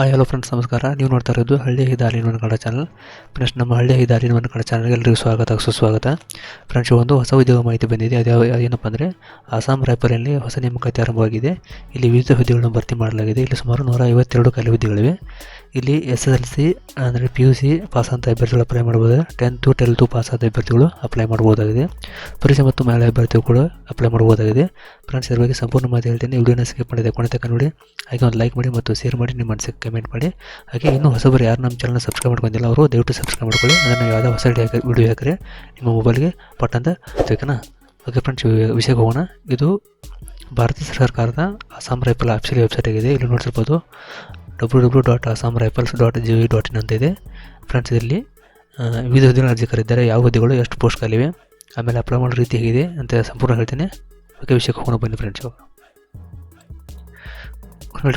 Hi, hello friends ನಮಸ್ಕಾರ. ನೀವು ನೋಡ್ತಾ ಇರೋದು ಹಳ್ಳಿ ಹಿದಾರಿ ಕನ್ನಡ ಚಾನಲ್ ಫ್ರೆಂಡ್ಸ್ ನಮ್ಮ ಹಳ್ಳಿ ಹಿದಾರಿ ಕನ್ನಡ ಚಾನಲ್ಗೆ ಎಲ್ಲರಿಗೂ ಸ್ವಾಗತ, ಸುಸ್ವಾಗತ. ಫ್ರೆಂಡ್ಸ್ ಒಂದು ಹೊಸ ಉದ್ಯೋಗ ಮಾಹಿತಿ ಬಂದಿದೆ. ಅದು ಏನಪ್ಪ ಅಂದರೆ ಅಸ್ಸಾಂ ರಾಯಪುರಲ್ಲಿ ಹೊಸ ನೇಮಕಾತಿ ಆರಂಭವಾಗಿದೆ. ಇಲ್ಲಿ ವಿವಿಧ ಹುದ್ದೆಗಳನ್ನು ಭರ್ತಿ ಮಾಡಲಾಗಿದೆ. ಇಲ್ಲಿ ಸುಮಾರು ನೂರ ಐವತ್ತೆರಡು ಖಾಲಿ ಹುದ್ದೆಗಳಿವೆ ಇಲ್ಲಿ ಎಸ್ ಎಸ್ ಎಲ್ ಸಿ ಅಂದರೆ ಪಿ ಯು ಸಿ ಪಾಸ್ ಅಂತ ಅಭ್ಯರ್ಥಿಗಳು ಅಪ್ಲೈ ಮಾಡ್ಬೋದು. ಟೆಂತು ಟೆಲ್ತು ಪಾಸ್ ಆದ ಅಭ್ಯರ್ಥಿಗಳು ಅಪ್ಲೈ ಮಾಡ್ಬೋದಾಗಿದೆ. ಪುರುಷ ಮತ್ತು ಮಹಿಳಾ ಅಭ್ಯರ್ಥಿಗಳು ಅಪ್ಲೈ ಮಾಡ್ಬೋದಾಗಿದೆ. ಫ್ರೆಂಡ್ಸ್ ಇದ್ರ ಬಗ್ಗೆ ಸಂಪೂರ್ಣ ಮಾಹಿತಿ ಹೇಳ್ತೀನಿ. ವಿಡಿಯೋನ ಸ್ಕಿಪ್ ಮಾಡಿದೆ ಕೊನೆ ತನಕ ನೋಡಿ. ಹಾಗೆ ಒಂದು ಲೈಕ್ ಮಾಡಿ ಮತ್ತು ಶೇರ್ ಮಾಡಿ, ನಿಮ್ಮ ಮನಸ್ಸಿಗೆ ಕಮೆಂಟ್ ಮಾಡಿ. ಹಾಗೆ ಇನ್ನೂ ಹೊಸಬರು ಯಾರು ನಮ್ಮ ಚಾನಲ್ನ ಸಬ್ಸ್ಕ್ರೈಬ್ ಮಾಡ್ಕೊಂಡಿಲ್ಲ ಅವರು ದಯವಿಟ್ಟು ಸಬ್ಸ್ಕ್ರೈಬ್ ಮಾಡ್ಕೊಳ್ಳಿ. ಅದನ್ನು ಯಾವುದೇ ಹೊಸ ವಿಡಿಯೋ ಹಾಕಿದ್ರೆ ನಿಮ್ಮ ಮೊಬೈಲ್ಗೆ ಪಟ್ ಅಂತ ಓಕೆನಾ ಓಕೆ ಫ್ರೆಂಡ್ಸ್ ವಿಷಯಕ್ಕೆ ಹೋಗೋಣ. ಇದು ಭಾರತ ಸರ್ಕಾರದ ಅಸ್ಸಾಂ ರೈಫಲ್ ಆಫೀಸಿಯಲ್ ವೆಬ್ಸೈಟ್ ಆಗಿದೆ. ಇಲ್ಲಿ ನೋಡ್ತಿರ್ಬೋದು. W W dot Assam Rifles dot G V dot in ಅಂತ ಇದೆ. ಫ್ರೆಂಡ್ಸ್ ಇಲ್ಲಿ ವಿವಿಧ ಹುದ್ದೆಗಳ ಅರ್ಜಿ ಕರೆದಿದ್ದಾರೆ ಯಾವ ಹುದ್ದೆಗಳು, ಎಷ್ಟು ಪೋಸ್ಟ್ ಖಾಲಿವೆ ಆಮೇಲೆ ಅಪ್ಲೈ ಮಾಡೋ ರೀತಿ ಹೇಗಿದೆ ಅಂತ ಸಂಪೂರ್ಣ ಹೇಳ್ತೇನೆ. ಓಕೆ ವಿಷಯಕ್ಕೆ ಹೋಗೋಣ, ಬನ್ನಿ ಫ್ರೆಂಡ್ಸು.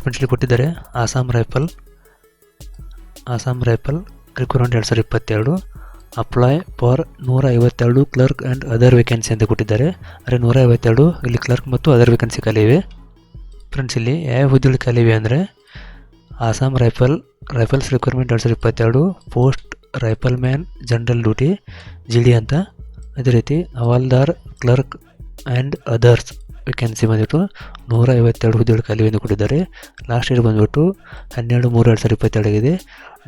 ಫ್ರೆಂಡ್ಸ್ಲಿ ಕೊಟ್ಟಿದ್ದಾರೆ. Assam Rifle Assam Rifle requirement ಎರಡು ಸಾವಿರದ ಇಪ್ಪತ್ತೆರಡು. ಅಪ್ಲೈ ಫಾರ್ ನೂರ ಐವತ್ತೆರಡು ಕ್ಲರ್ಕ್ ಆ್ಯಂಡ್ ಅದರ್ ವೇಕೆನ್ಸಿ ಅಂತ ಕೊಟ್ಟಿದ್ದಾರೆ. ಅಂದರೆ ನೂರ ಐವತ್ತೆರಡು ಇಲ್ಲಿ ಕ್ಲರ್ಕ್ ಮತ್ತು ಅದರ್ ವೇಕೆನ್ಸಿ ಖಾಲಿ ಇವೆ ಫ್ರೆಂಡ್ಸ್ ಇಲ್ಲಿ ಯಾವ ಹುದ್ದೆಗಳು ಖಾಲಿ ಇವೆ ಅಂದರೆ ಆಸಾಂ ರೈಫಲ್ ರೈಫಲ್ಸ್ ರಿಕ್ವೈರ್ಮೆಂಟ್ ಎರಡು ಸಾವಿರದ ಇಪ್ಪತ್ತೆರಡು post rifleman general duty G D ಅಂತ. ಅದೇ ರೀತಿ havildar clerk and others vacancy ಬಂದ್ಬಿಟ್ಟು ನೂರ ಐವತ್ತೆರಡು ಹುದ್ದೆಗಳು ಖಾಲಿ ಎಂದು ಕೊಟ್ಟಿದ್ದಾರೆ ಲಾಸ್ಟ್ ಇಯರ್ ಬಂದ್ಬಿಟ್ಟು ಹನ್ನೆರಡು ಮೂರು ಎರಡು ಸಾವಿರದ ಇಪ್ಪತ್ತೆರಡು ಆಗಿದೆ.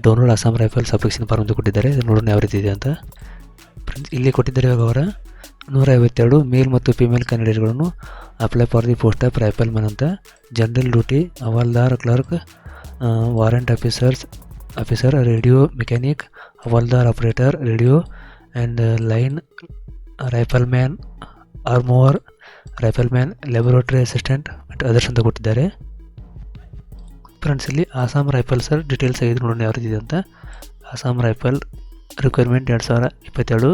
Download Assam Rifles application form ಅಂತ ಕೊಟ್ಟಿದ್ದಾರೆ ನೋಡೋಣ ಯಾವ ರೀತಿ ಇದೆ ಅಂತ. ಫ್ರೆಂಡ್ಸ್ ಇಲ್ಲಿ ಕೊಟ್ಟಿದ್ದಾರೆ ಇವಾಗ ಅವರ ನೂರ ಐವತ್ತೆರಡು ಮೇಲ್ ಮತ್ತು female ಕ್ಯಾಂಡಿಡೇಟ್ಗಳನ್ನು apply for the post of rifleman ಅಂತ. General duty havildar clerk warrant officers officer radio mechanic havildar operator radio and line rifleman armourer rifleman laboratory assistant ಮತ್ತು ಅದರ್ಸ್ ಅಂತ ಕೊಟ್ಟಿದ್ದಾರೆ. ಫ್ರೆಂಡ್ಸ್ ಇಲ್ಲಿ ಆಸಾಂ ರೈಫಲ್ಸರ್ ಡೀಟೇಲ್ಸ್ ನೋಡೋಣ ಯಾವ ರೀತಿ ಇದೆ ಅಂತ. ಅಸ್ಸಾಂ ರೈಫಲ್ ರಿಕ್ವೈರ್ಮೆಂಟ್ ಎರಡು ಸಾವಿರ ಇಪ್ಪತ್ತೆರಡು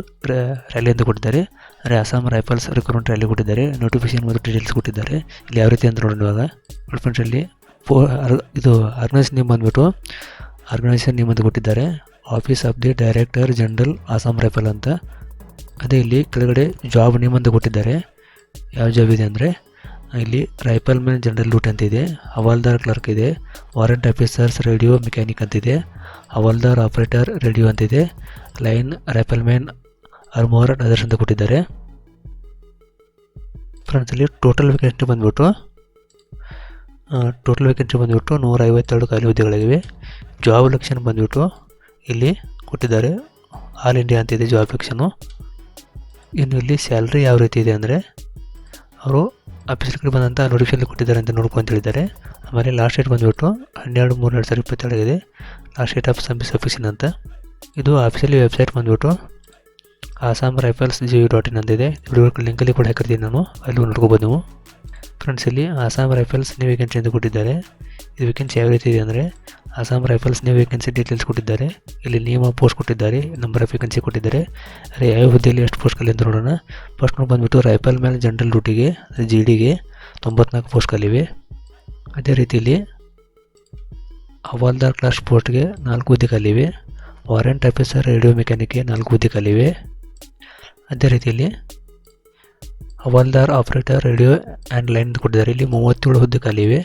ರ್ಯಾಲಿ ಅಂತ ಕೊಟ್ಟಿದ್ದಾರೆ. ಅಂದರೆ ಅಸ್ಸಾಂ ರೈಫಲ್ಸ್ ರಿಕ್ವೈರ್ಮೆಂಟ್ ರ್ಯಾಲಿ ಕೊಟ್ಟಿದ್ದಾರೆ. ನೋಟಿಫಿಕೇಶನ್ ಮತ್ತು ಡೀಟೇಲ್ಸ್ ಕೊಟ್ಟಿದ್ದಾರೆ. ಇಲ್ಲಿ ಯಾವ ರೀತಿ ಅಂತ ನೋಡೋಣ ಇವಾಗ. ಫ್ರೆಂಡ್ಸ್ ಇಲ್ಲಿ ಪೋ ಇದು ಆರ್ಗನೈಸ್ ನೇಮ್ ಬಂದ್ಬಿಟ್ಟು ಆರ್ಗನೈಸೇಷನ್ ನೇಮ್ ಅಂತ ಕೊಟ್ಟಿದ್ದಾರೆ. Office of the director general Assam Rifle ಅಂತ. ಅದೇ ಇಲ್ಲಿ ಕೆಳಗಡೆ ಜಾಬ್ ನೇಮ್ ಅಂತ ಕೊಟ್ಟಿದ್ದಾರೆ. ಯಾವ ಜಾಬ್ ಇದೆ ಅಂದರೆ, ಇಲ್ಲಿ ರೈಫಲ್ ಮ್ಯಾನ್ ಜನರಲ್ ಲೂಟ್ ಅಂತ ಇದೆ. ಹವಾಲ್ದಾರ್ ಕ್ಲರ್ಕ್ ಇದೆ. ವಾರೆಂಟ್ ಆಫೀಸರ್ಸ್ ರೇಡಿಯೋ ಮೆಕ್ಯಾನಿಕ್ ಅಂತಿದೆ ಹವಾಲ್ದಾರ್ ಆಪರೇಟರ್ ರೇಡಿಯೋ ಅಂತಿದೆ ಲೈನ್ ರೈಫಲ್ ಮ್ಯಾನ್ ಅರ್ಮೋರ್ ಅದರ್ಸ್ ಅಂತ ಕೊಟ್ಟಿದ್ದಾರೆ. ಫ್ರೆಂಡ್ಸ್, ಇಲ್ಲಿ ಟೋಟಲ್ ವೇಕೆನ್ಸಿ ಬಂದ್ಬಿಟ್ಟು ಟೋಟಲ್ ವೇಕೆನ್ಸಿ ಬಂದ್ಬಿಟ್ಟು ನೂರ ಐವತ್ತೆರಡು ಖಾಲಿ ಹುದ್ದೆಗಳಿವೆ. ಜಾಬ್ ಲಕ್ಷನ್ ಬಂದ್ಬಿಟ್ಟು ಇಲ್ಲಿ ಕೊಟ್ಟಿದ್ದಾರೆ. ಆಲ್ ಇಂಡಿಯಾ ಅಂತಿದೆ ಜಾಬ್ ಲಕ್ಷನು ಇನ್ನು ಇಲ್ಲಿ ಸ್ಯಾಲ್ರಿ ಯಾವ ರೀತಿ ಇದೆ ಅಂದರೆ, ಅವರು ಆಫೀಸರ್ ಕಡೆ ಬಂದಂಥ ನೋಟಿಫಿಕೇಶನ್ ಕೊಟ್ಟಿದ್ದಾರೆ ಅಂತ ನೋಡ್ಕೊಂತ ಹೇಳಿದ್ದಾರೆ. ಆಮೇಲೆ ಲಾಸ್ಟ್ ಡೇಟ್ ಬಂದುಬಿಟ್ಟು ಹನ್ನೆರಡು ಮೂರು ಎರಡು ಸಾವಿರದ ಇಪ್ಪತ್ತೆರಡಿದೆ ಲಾಸ್ಟ್ ಡೇಟ್ ಆಫ್ ಸರ್ವಿಸ್ ಆಫೀಸಿನ ಅಂತ. ಇದು ಆಫೀಸಲ್ಲಿ ವೆಬ್ಸೈಟ್ ಬಂದುಬಿಟ್ಟು Assam Rifles G dot in ಅಂತಿದೆ ಲಿಂಕಲ್ಲಿ ಕೂಡ ಹಾಕಿರ್ತೀನಿ ನಾನು. ಅಲ್ಲಿ ನೋಡ್ಕೋಬೋದು ನೀವು. ಫ್ರೆಂಡ್ಸ್ ಇಲ್ಲಿ ಅಸ್ಸಾಂ ರೈಫಲ್ಸ್ ನ್ಯೂ ವೇಕೆನ್ಸಿ ಅಂತ ಕೊಟ್ಟಿದ್ದಾರೆ. ಇದು ವೇಕೆನ್ಸಿ ಯಾವ ರೀತಿ ಇದೆ ಅಂದರೆ Assam Rifles new vacancy details ಕೊಟ್ಟಿದ್ದಾರೆ. ಇಲ್ಲಿ ನಿಯಮ ಪೋಸ್ಟ್ ಕೊಟ್ಟಿದ್ದಾರೆ ನಂಬರ್ ಆಫ್ ವೇಕೆನ್ಸಿ ಕೊಟ್ಟಿದ್ದಾರೆ. ಅದೇ ಯಾವ ಹುದ್ದೆಯಲ್ಲಿ ಎಷ್ಟು ಪೋಸ್ಟ್ ಖಾಲಿ ಅಂತ ನೋಡೋಣ. ಫಸ್ಟ್ ನೋಡಿ ಬಂದುಬಿಟ್ಟು ರೈಫಲ್ ಮೇಲೆ ಜನರಲ್ ಡ್ಯೂಟಿಗೆ ಜಿ ಡಿಗೆ ತೊಂಬತ್ನಾಲ್ಕು ಪೋಸ್ಟ್ ಖಾಲಿವೆ ಅದೇ ರೀತಿಯಲ್ಲಿ ಹವಾಲ್ದಾರ್ ಕ್ಲಾಸ್ ಪೋಸ್ಟ್ಗೆ ನಾಲ್ಕು ಹುದ್ದೆ ಖಾಲಿವೆ ವಾರೆಂಟ್ ಆಫೀಸರ್ ರೇಡಿಯೋ ಮೆಕ್ಯಾನಿಕ್ಗೆ ನಾಲ್ಕು ಹುದ್ದೆ ಅದೇ ರೀತಿಯಲ್ಲಿ havildar operator radio and line ಕೊಟ್ಟಿದ್ದಾರೆ. ಇಲ್ಲಿ ಮೂವತ್ತೇಳು ಹುದ್ದೆ ಖಾಲಿವೆ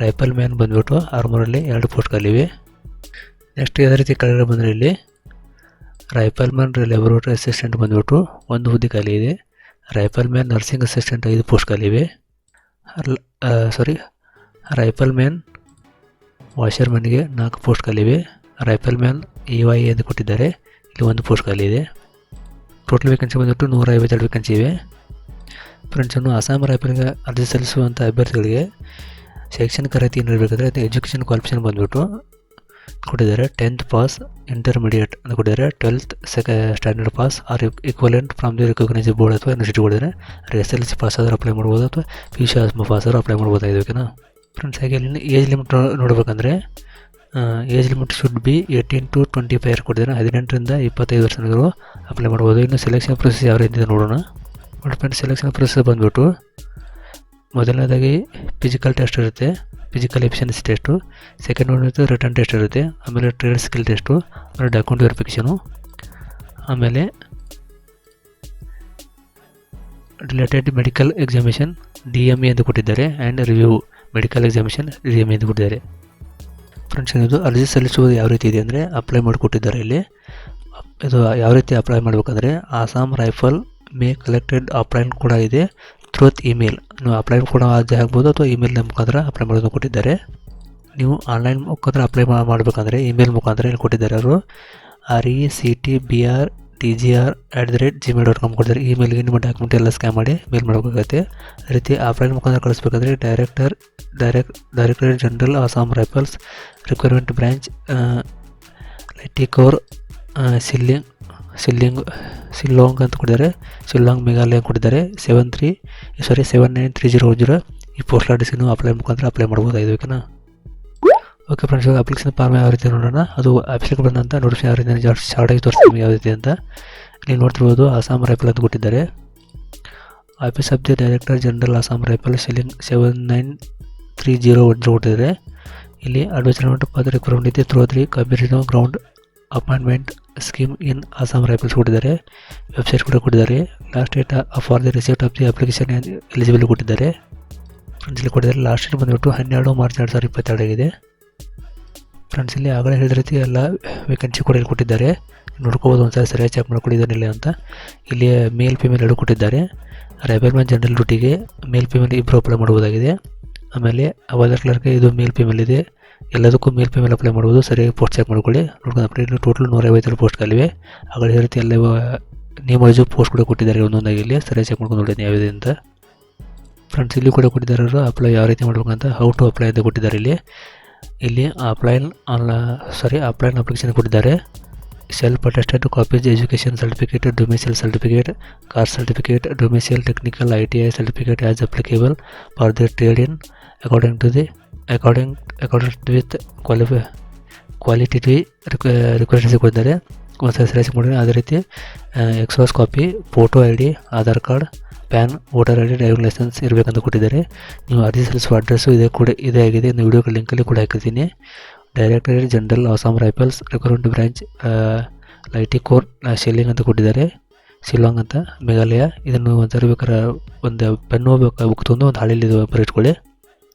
ರೈಫಲ್ ಮ್ಯಾನ್ ಬಂದುಬಿಟ್ಟು ಆರ್ಮೂರಲ್ಲಿ ಎರಡು ಪೋಸ್ಟ್ ಖಾಲಿವೆ ನೆಕ್ಸ್ಟ್ ಯಾವುದೇ ರೀತಿ ಕೆಳಗಡೆ ಬಂದರೆ ಇಲ್ಲಿ ರೈಫಲ್ ಮ್ಯಾನ್ ಲೆಬೋರೇಟರಿ ಅಸಿಸ್ಟೆಂಟ್ ಬಂದುಬಿಟ್ಟು ಒಂದು ಹುದ್ದೆ ಖಾಲಿ ಇದೆ ರೈಫಲ್ ಮ್ಯಾನ್ ನರ್ಸಿಂಗ್ ಅಸಿಸ್ಟೆಂಟ್ ಐದು ಪೋಸ್ಟ್ ಖಾಲಿವೆ ಸಾರಿ ರೈಫಲ್ ಮ್ಯಾನ್ ವಾಷರ್ ಮ್ಯಾನ್ಗೆ ನಾಲ್ಕು ಪೋಸ್ಟ್ ಖಾಲಿವೆ ರೈಫಲ್ ಮ್ಯಾನ್ ಇ ವೈ ಎಂದು ಕೊಟ್ಟಿದ್ದಾರೆ. ಇಲ್ಲಿ ಒಂದು ಪೋಸ್ಟ್ ಖಾಲಿ ಇದೆ ಟೋಟಲ್ ವೇಕೆನ್ಸಿ ಬಂದ್ಬಿಟ್ಟು ನೂರ ಐವತ್ತೆರಡು ವೇಕೆನ್ಸಿ ಇವೆ. ಫ್ರೆಂಡ್ಸ್ ಇನ್ನು ಅಸ್ಸಾಂ ರೈಫಲ್ಗೆ ಅರ್ಜಿ ಸಲ್ಲಿಸುವಂಥ ಅಭ್ಯರ್ಥಿಗಳಿಗೆ ಶೈಕ್ಷಣಿಕ ಏನು ಇರಬೇಕಾದ್ರೆ ಅದು ಎಜುಕೇಷನ್ ಕ್ವಾಲಿಫಿಕೇಷನ್ ಬಂದುಬಿಟ್ಟು ಕೊಟ್ಟಿದ್ದಾರೆ. ಟೆಂತ್ ಪಾಸ್ ಇಂಟರ್ಮೀಡಿಯೇಟ್ ಅಂತ ಕೊಟ್ಟಿದ್ದಾರೆ. ಟ್ವೆಲ್ತ್ ಸೆಕೆ standard pass or equivalent from the recognise board ಅಥವಾ ಯೂನಿವರ್ಸಿಟಿ ಕೊಟ್ಟಿದ್ದಾರೆ ಎಸ್ ಎಲ್ ಸಿ ಪಾಸ್ ಆದರೂ ಅಪ್ಲೈ ಮಾಡ್ಬೋದು ಅಥವಾ ಪಿ ಯು ಸಿ ಆಸ್ಮ ಪಾಸ್ ಆದರೂ ಅಪ್ಲೈ ಮಾಡ್ಬೋದಾಗಿದೆ, ಓಕೆನಾ? ಫ್ರೆಂಡ್ಸ್ ಹಾಗೆ ಇಲ್ಲಿ ಏಜ್ ಲಿಮಿಟ್ ನೋಡ್ಬೇಕಂದ್ರೆ age limit should be eighteen to twenty five ಕೊಟ್ಟಿದ್ದಾರೆ. ಹದಿನೆಂಟರಿಂದ ಇಪ್ಪತ್ತೈದು ವರ್ಷದವರು ಅಪ್ಲೈ ಮಾಡ್ಬೋದು. ಇನ್ನು ಸೆಲೆಕ್ಷನ್ ಪ್ರೊಸೆಸ್ ಯಾವ ರೀತಿ ನೋಡೋಣ. ನೋಡಿ ಸೆಲೆಕ್ಷನ್ ಪ್ರೊಸೆಸ್ ಬಂದುಬಿಟ್ಟು ಮೊದಲನೇದಾಗಿ ಫಿಸಿಕಲ್ ಟೆಸ್ಟ್ ಇರುತ್ತೆ. Physical efficiency test second one ಇರುತ್ತೆ ರಿಟರ್ನ್ ಟೆಸ್ಟ್ ಇರುತ್ತೆ. ಆಮೇಲೆ ಟ್ರೇಡ್ ಸ್ಕಿಲ್ ಟೆಸ್ಟು ಆಮೇಲೆ ಡಾಕ್ಯುಮೆಂಟ್ ವೆರಿಫಿಕೇಷನು ಆಮೇಲೆ related medical examination D M A ಎಂದು ಕೊಟ್ಟಿದ್ದಾರೆ and review medical examination D M A ಎಂದು ಕೊಟ್ಟಿದ್ದಾರೆ. ಫ್ರೆಂಡ್ಸ್ ಇದು ಅರ್ಜಿ ಸಲ್ಲಿಸುವುದು ಯಾವ ರೀತಿ ಇದೆ ಅಂದರೆ ಅಪ್ಲೈ ಮಾಡಿಕೊಟ್ಟಿದ್ದಾರೆ ಇಲ್ಲಿ. ಇದು ಯಾವ ರೀತಿ ಅಪ್ಲೈ ಮಾಡಬೇಕಂದ್ರೆ ಆಸಾಮ್ ರೈಫಲ್ ಮೇ ಕಲೆಕ್ಟೆಡ್ ಅಪ್ಲೈನ್ ಕೂಡ ಇದೆ. ಥ್ರೂತ್ ಇಮೇಲ್ ನೀವು ಅಪ್ಲೈನ್ ಕೂಡ ಅರ್ಜಿ ಆಗ್ಬೋದು ಅಥವಾ ಇಮೇಲ್ ಮುಖಾಂತರ ಅಪ್ಲೈ ಮಾಡೋದು ಕೊಟ್ಟಿದ್ದಾರೆ. ನೀವು ಆನ್ಲೈನ್ ಮುಖಾಂತರ ಅಪ್ಲೈ ಮಾಡಬೇಕಂದ್ರೆ ಇಮೇಲ್ ಮುಖಾಂತರ ಇಲ್ಲಿ ಕೊಟ್ಟಿದ್ದಾರೆ ಅವರು. R E C T B R T G R at the rate Gmail dot com ಕೊಡ್ತಾರೆ ಇಮೇಲ್ಗೆ ನಿಮ್ಮ ಡಾಕ್ಯುಮೆಂಟ್ ಎಲ್ಲ ಸ್ಕ್ಯಾನ್ ಮಾಡಿ ಮೇಲ್ ಮಾಡಬೇಕಾಗುತ್ತೆ. ಅದೇ ರೀತಿ ಆಫ್ಲೈನ್ ಮುಖಾಂತರ ಕಳಿಸ್ಬೇಕಂದ್ರೆ director direct directorate general Assam Rifles requirement branch Laitkor Shillong Shillong Shillong ಅಂತ ಕೊಟ್ಟಿದ್ದಾರೆ ಶಿಲ್ಲಾಂಗ್ ಮೇಘಾಲಯ ಕೊಟ್ಟಿದ್ದಾರೆ seven three sorry seven nine three zero zero ಈ ಪೋಸ್ಟ್ ಅಡ್ರೆಸ್ಗೆ ಅಪ್ಲೈ ಮುಖಾಂತರ ಅಪ್ಲೈ ಮಾಡ್ಬೋದಾಗಿದೆ ಓಕೆನಾ ಓಕೆ ಫ್ರೆಂಡ್ಸ್ ಇವಾಗ ಅಪ್ಲಿಕೇಶನ್ ಫಾರ್ಮ್ ಯಾವ ರೀತಿ ನೋಡೋಣ. ಅದು ಅಪ್ಲಿಕೇಶನ್ ಬಂದಂತ ನೋಟಿಫಿಕೇಶನ್ ಯಾವ ರೀತಿ ಶಾರ್ಟಾಗಿ ತೋರಿಸ್ತೀವಿ ಯಾವ ರೀತಿ ಅಂತ. ಇಲ್ಲಿ ನೋಡ್ತಿರ್ಬೋದು ಅಸ್ಸಾಂ ರೈಫಲ್ ಅಂತ ಕೊಟ್ಟಿದ್ದಾರೆ. Office of the director general Assam Rifle Shillong seven nine three zero one zero ಕೊಟ್ಟಿದ್ದಾರೆ. ಇಲ್ಲಿ ಅಡ್ವರ್ಟೈಸ್ಮೆಂಟ್ ಪದ ರಿಕ್ವೈರ್ಮೆಂಟ್ ಇದೆ through three combination ground appointment scheme in Assam Rifles ಕೊಟ್ಟಿದ್ದಾರೆ. ವೆಬ್ಸೈಟ್ ಕೂಡ ಕೊಟ್ಟಿದ್ದಾರೆ. Last date for the receipt of the application eligible ಕೊಟ್ಟಿದ್ದಾರೆ. Friends ಇಲ್ಲಿ ಕೊಟ್ಟಿದ್ದಾರೆ, ಲಾಸ್ಟ್ ಡೇಟ್ ಬಂದುಬಿಟ್ಟು ಹನ್ನೆರಡು ಮಾರ್ಚ್ ಎರಡು ಸಾವಿರದ ಇಪ್ಪತ್ತೆರಡಾಗಿದೆ ಫ್ರೆಂಡ್ಸ್, ಇಲ್ಲಿ ಆಗಲೇ ಹೇಳಿದ ರೀತಿ ಎಲ್ಲ ವೇಕೆನ್ಸಿ ಕೂಡ ಇಲ್ಲಿ ಕೊಟ್ಟಿದ್ದಾರೆ. ನೋಡ್ಕೋಬೋದು ಒಂದ್ಸರಿ ಸರಿಯಾಗಿ ಚೆಕ್ ಮಾಡ್ಕೊಂಡಿದ್ದಾನಿಲ್ಲ ಅಂತ. ಇಲ್ಲಿ ಮೇಲ್ ಫಿಮೇಲ್ ಎರಡು ಕೊಟ್ಟಿದ್ದಾರೆ. ರೈಬಲ್ ಮ್ಯಾನ್ ಜನರಲ್ ಡ್ಯೂಟಿಗೆ ಮೇಲ್ ಫಿಮೇಲ್ ಇಬ್ಬರು ಅಪ್ಲೈ ಮಾಡ್ಬೋದಾಗಿದೆ. ಆಮೇಲೆ ಅವದರ್ ಕ್ಲರ್ಗೆ ಇದು ಮೇಲ್ ಫಿಮೇಲ್ ಇದೆ. ಎಲ್ಲದಕ್ಕೂ ಮೇಲ್ ಮೇಲೆ ಅಪ್ಲೈ ಮಾಡ್ಬೋದು. ಸರಿಯಾಗಿ ಪೋಸ್ಟ್ ಚೆಕ್ ಮಾಡ್ಕೊಳ್ಳಿ. ನೋಡ್ಕೊಂಡು ಅಪ್ಲೈ ಟೋಟಲ್ ನೂರ ಐವತ್ತೆರಡು ಪೋಸ್ಟ್ಗಳಿವೆ ಆಗಲೇ ಈ ರೀತಿ ಎಲ್ಲ ನೇಮ್ ವೈಸು ಪೋಸ್ಟ್ ಕೂಡ ಕೊಟ್ಟಿದ್ದಾರೆ ಒಂದೊಂದಾಗಿ ಇಲ್ಲಿ. ಸರಿಯಾಗಿ ಚೆಕ್ ಮಾಡ್ಕೊಂಡು ನೋಡಿ ಯಾವಿದೆ ಅಂತ. ಫ್ರೆಂಡ್ಸ್ ಇಲ್ಲಿ ಕೂಡ ಕೊಟ್ಟಿದ್ದಾರೆ ಅಪ್ಲೈ ಯಾವ ರೀತಿ ಮಾಡ್ಬೇಕಂತ ಹೌ ಟು ಅಪ್ಲೈ ಅಂತ ಕೊಟ್ಟಿದ್ದಾರೆ ಇಲ್ಲಿ. ಇಲ್ಲಿ ಅಪ್ಲೈನ್ ಆನ್ಲೈ ಸಾರಿ ಅಪ್ಲೈನ್ ಅಪ್ಲಿಕೇಶನ್ ಕೊಟ್ಟಿದ್ದಾರೆ. Self attested copies education certificate domicile certificate caste certificate domicile technical I T I certificate as applicable for the trade in according to the according according with qualify quality request ಕೊಟ್ಟಿದ್ದಾರೆ. ಒಂದ್ಸರಿ ಸರಿಯಾಗಿ ಮಾಡಿದ್ರೆ ಅದೇ ರೀತಿ ಎಕ್ಸ್ವಾಸ್ copy photo I D Aadhaar card PAN voter I D driving licence ಇರಬೇಕಂತ ಕೊಟ್ಟಿದ್ದಾರೆ. ನೀವು ಅರ್ಜಿ ಸಲ್ಲಿಸುವ ಅಡ್ರೆಸ್ಸು ಇದೇ ಕೂಡ, ಇದೇ ಆಗಿದೆ. ವಿಡಿಯೋ ಲಿಂಕಲ್ಲಿ ಕೂಡ ಹಾಕಿದ್ದೀನಿ directorate general Assam Rifles recruitment branch Laitkor Shillong ಅಂತ ಕೊಟ್ಟಿದ್ದಾರೆ. ಶಿಲಾಂಗ್ ಅಂತ ಮೇಘಾಲಯ ಇದನ್ನು ಒಂದ್ಸರಿ ಬೇಕಾದ್ರೆ, ಒಂದು ಪೆನ್ನು ಬೇಕು ಬುಕ್ ತೊಗೊಂಡು ಒಂದು ಹಾಳೆಯಲ್ಲಿ ಇದು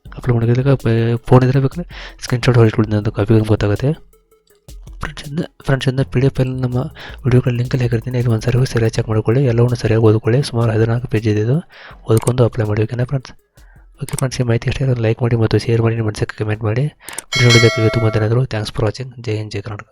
ಬರೆಟ್ಕೊಳ್ಳಿ ಅಪ್ಲೈ ಮಾಡೋದಕ್ಕೆ ಫೋನ್ ಇದ್ರೆ ಬೇಕಾದ್ರೆ ಸ್ಕ್ರೀನ್ಶಾಟ್ ಹೊರಟ್ಕೊಳ್ತೀನಿ ಅಂತ ಕಾಪಿ ಗೊತ್ತಾಗುತ್ತೆ. ಫ್ರೆಂಡ್ಸಿಂದ ಫ್ರೆಂಡ್ಸಿಂದ ಪಿ ಡಿ ಎಫ್ ಅಲ್ಲಿ ನಮ್ಮ ವಿಡಿಯೋಗಳ ಲಿಂಕಲ್ಲಿ ಹಾಕಿರ್ತೀನಿ. ಇದು ಒಂದು ಸರಿ ಸರಿಯಾಗಿ ಚೆಕ್ ಮಾಡ್ಕೊಳ್ಳಿ, ಎಲ್ಲವನ್ನು ಸರಿಯಾಗಿ ಓದ್ಕೊಳ್ಳಿ. ಸುಮಾರು ಹದಿನಾಲ್ಕು ಪೇಜ್ ಇದೆ ಇದು. ಓದ್ಕೊಂಡು ಅಪ್ಲೈ ಮಾಡಿ ಓಕೆನಾ ಫ್ರೆಂಡ್ಸ್ ಓಕೆ ಫ್ರೆಂಡ್ಸ್ ಈ ಮಾಹಿತಿ ಇಷ್ಟ ಲೈಕ್ ಮಾಡಿ ಮತ್ತು ಶೇರ್ ಮಾಡಿ, ನಿಮ್ಮ ಮನಸ್ಸಿಗೆ ಕಮೆಂಟ್ ಮಾಡಿ. ವಿಡಿಯೋ ನೋಡೋದಕ್ಕೆ ತುಂಬ ಧನ್ಯವಾದಗಳು. ಥ್ಯಾಂಕ್ಸ್ ಫಾರ್ ವಾಚಿಂಗ್ ಜೈ ಹಿಂದ್, ಜೈ ಕರ್ನಾಟಕ.